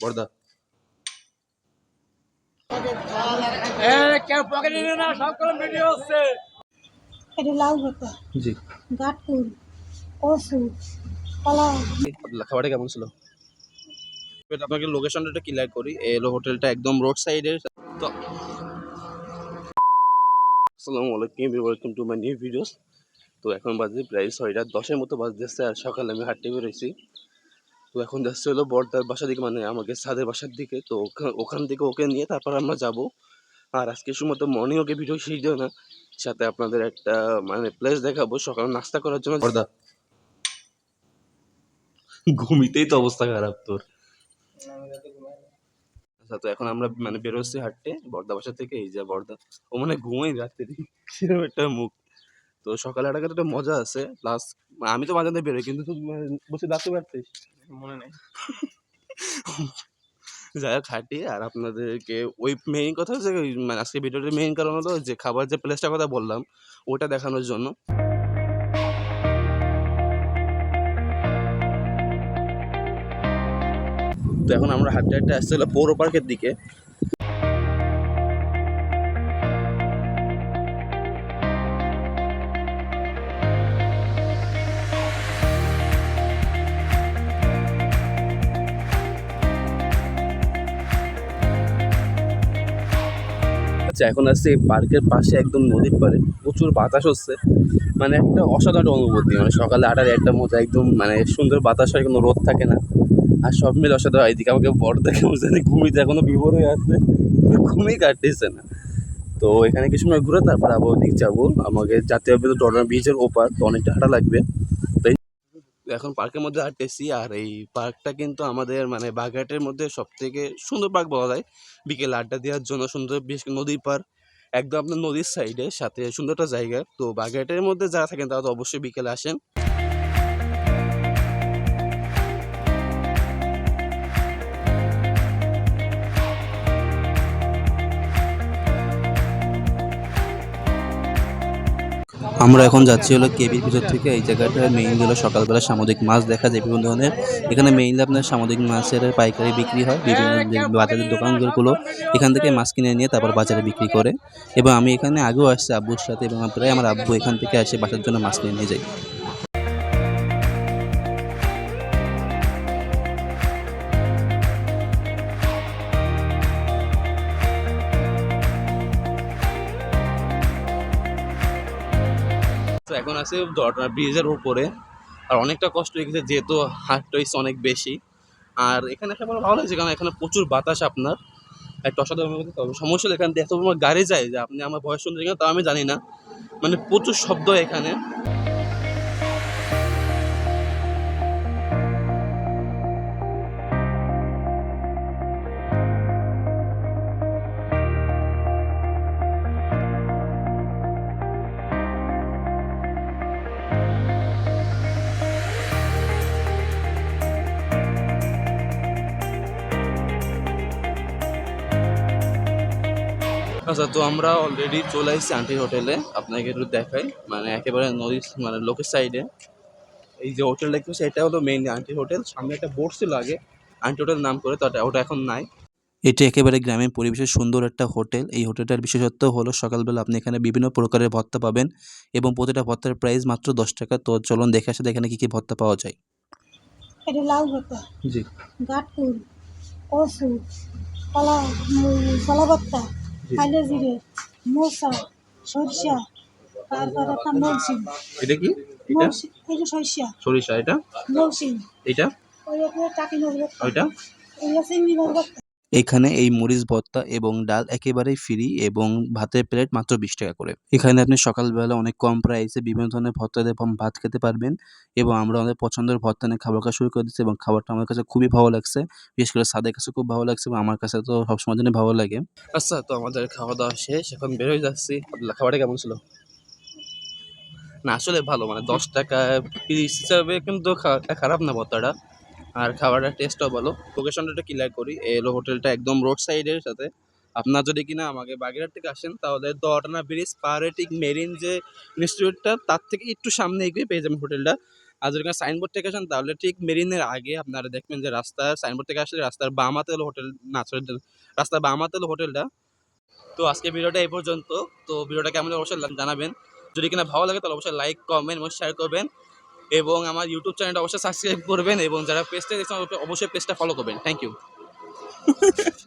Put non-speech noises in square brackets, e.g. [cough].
বর্দা খাবারটা কেমন ছিল? আপনাকে লোকেশনটা ক্লিয়ার করি। এই হলো হোটেলটা একদম রোড সাইডের তো আসসালামু আলাইকুম welcome to my new videos তো এখন বাজে প্রায় ছয়টা দশের মতো বাজতেছে আর সকালে আমি হাঁটতে বেরোইছি। তো এখন যাচ্ছে হলো বর্দার বাসার দিকে মানে আমাকে সাদের বাসার দিকে। তো ওখা- ওখান থেকে ওকে নিয়ে তারপর আমরা যাব। আর আজকে সময় তো মর্নিং ওকে ভিডিও সেই দিও না সাথে আপনাদের একটা মানে প্লেস দেখাবো। সকালে নাস্তা করার জন্য বর্দা। ঘুমিতেই তো অবস্থা খারাপ তোর। আচ্ছা তো এখন আমরা মানে বেরোচ্ছি হাঁটতে বর্দা বাসা থেকে। এই যে বর্দা ও মানে ঘুমাই রাত্রি। সেরকম একটা মুখ। তো সকালে হাঁটা একটা মজা আছে। প্লাস আমি তো মাঝে বেরোই কিন্তু বসে দাঁড়তে পারতিস মনে নেই। হোক, হাঁটি। আর আপনাদেরকে ওই মেইন কথা হচ্ছে মানে আজকে ভিডিওটার মেইন কারণ হলো যে খাবার যে প্লেসটার কথা বললাম, ওটা দেখানোর জন্য। তো এখন আমরা হাঁটতে হাঁটতে আসছিলাম পৌর পার্কের দিকে। আচ্ছা এখন আসছে এই পার্কের পাশে একদম নদীর পাড়ে প্রচুর বাতাস হচ্ছে। মানে একটা অসাধারণ অনুভূতি মানে সকালে আটার একটা মজা, একদম মানে সুন্দর বাতাস হয়, কোনো রোদ থাকে না। আর সব মিলে অসাধারণ, এদিকে আমাকে বড় দেখে যে ঘুমিতে এখনও বিভোর হয়ে আসছে। ঘুমিয়ে কাটতেছে না। তো এখানে কিছু সময় ঘুরে তারপর আবার ওদিক যাব। আমাকে জাতীয় বিদ্যুৎ ডরনা বিচের ওপার, তো অনেকটা হাঁটা লাগবে। এখন পার্কের মধ্যে হাঁটতেছি, আর এই পার্কটা কিন্তু আমাদের মানে বাঘাটের মধ্যে সব থেকে সুন্দর পার্ক বলা যায়। বিকেলে আড্ডা দেওয়ার জন্য সুন্দর বেশ নদীর পার্ক একদম আপনার নদীর সাইডে সাথে সুন্দর একটা জায়গা। তো বাঘাটের মধ্যে যারা থাকেন তারা তো অবশ্যই বিকেলে আসেন। আমরা এখন যাচ্ছি হলো কেবির ভিতর থেকে। এই জায়গাটা মেইন হলো সকালবেলা সামুদ্রিক মাছ দেখা যায় বিভিন্ন ধরনের। এখানে মেইনলি আপনার সামুদ্রিক মাছের পাইকারি বিক্রি হয়, বিভিন্ন বাজারের দোকানগুলো এখান থেকে মাছ কিনে নিয়ে তারপর বাজারে বিক্রি করে। এবং আমি এখানে আগেও আসছি আব্বুর সাথে এবং প্রায় আমার আব্বু এখান থেকে আসে বাসার জন্য মাছ কিনে নিয়ে যায়। তো এখন আছে ব্রিজের উপরে। আর অনেকটা কষ্ট হয়ে গেছে, যেহেতু হার্ট হচ্ছে অনেক বেশি। আর এখানে একটা আমার ভালো লাগছে, কারণ এখানে প্রচুর বাতাস আপনার। একটা অসাধারণ সমস্যা এখানে এত গাড়ি যায় যে আপনি আমার বয়স শুনতে তা আমি জানি না। মানে প্রচুর শব্দ এখানে। আচ্ছা তো আমরা অলরেডি চলে আসছি আন্টি হোটেলে আপনাকে একটু দেখাই। মানে একেবারে নদীর মানে লোকের সাইডে এই যে হোটেল দেখতেছি এটা হলো মেইন আন্টি হোটেল সামনে একটা বোর্ড ছিল আগে। আন্টি হোটেল নাম করে তো ওটা- এখন নাই। এটি একেবারে গ্রামীণ পরিবেশের সুন্দর একটা হোটেল এই হোটেলটার বিশেষত্ব হলো সকালবেলা আপনি এখানে বিভিন্ন প্রকারের ভত্তা পাবেন এবং প্রতিটা ভত্তার প্রাইস মাত্র দশ টাকা। তো চলুন দেখে আসে এখানে কী কী ভত্তা পাওয়া যায়। এটা লাউ ভর্তা জি। গাটকুল কচু কলা কলা ভর্তা জি। কালো জিরে মশা সরিষা তারপর একটা মৌসিম। এটা কি? এটা? যে সরষা। সরিষা এটা? মৌসিম। এটা? ওই টাকি মাছ ওইটা? ওই আছে চিংড়ি মাছ এখানে এই মরিচ ভর্তা এবং ডাল একেবারেই ফ্রি এবং ভাতের প্লেট মাত্র বিশ টাকা করে। এখানে আপনি সকালবেলা অনেক কম প্রাইসে বিভিন্ন ধরনের ভর্তা দিয়ে ভাত খেতে পারবেন এবং আমরা আমাদের পছন্দের ভর্তা নিয়ে খাবার খাওয়া শুরু করে দিচ্ছি এবং খাবারটা আমার কাছে খুবই ভালো লাগছে। বিশেষ করে সাদের কাছে খুব ভালো লাগছে এবং আমার কাছে তো সবসময় জন্য ভালো লাগে। আচ্ছা তো আমাদের খাওয়া দাওয়া শেষ, এখন বেরোয় যাচ্ছি। খাবারটা কেমন ছিল? না, আসলে ভালো মানে দশ টাকা পিস হিসাবে কিন্তু খারাপ না ভর্তাটা। আর খাবারের টেস্টও ভালো। লোকেশনটা একটু ক্লিয়ার করি। এই হোটেলটা একদম রোড সাইডের সাথে। আপনার যদি কিনা আমাকে বাগেরহাট থেকে আসেন তাহলে দটানা ব্রিজ ঠিক মেরিন যে ইনস্টিটিউটটা তার থেকে একটু সামনে এগিয়ে পেয়ে যাবেন হোটেলটা আর যদি সাইনবোর্ড থেকে আসেন তাহলে ঠিক মেরিনের আগে আপনারা দেখবেন যে রাস্তার সাইনবোর্ড থেকে আসলে রাস্তার বাম হাতে হলো হোটেল না sorry, রাস্তার বাম হাতে হলো হোটেলটা তো আজকে ভিডিওটা এই পর্যন্ত। তো ভিডিওটা কেমন অবশ্যই জানাবেন। যদি কিনা ভালো লাগে তাহলে অবশ্যই লাইক কমেন্ট এবং শেয়ার করবেন। এবং আমার ইউটিউব চ্যানেলটা অবশ্যই সাবস্ক্রাইব করবেন এবং যারা পেজটা দেখছেন, অবশ্যই পেজটা ফলো করবেন। Thank you [laughs]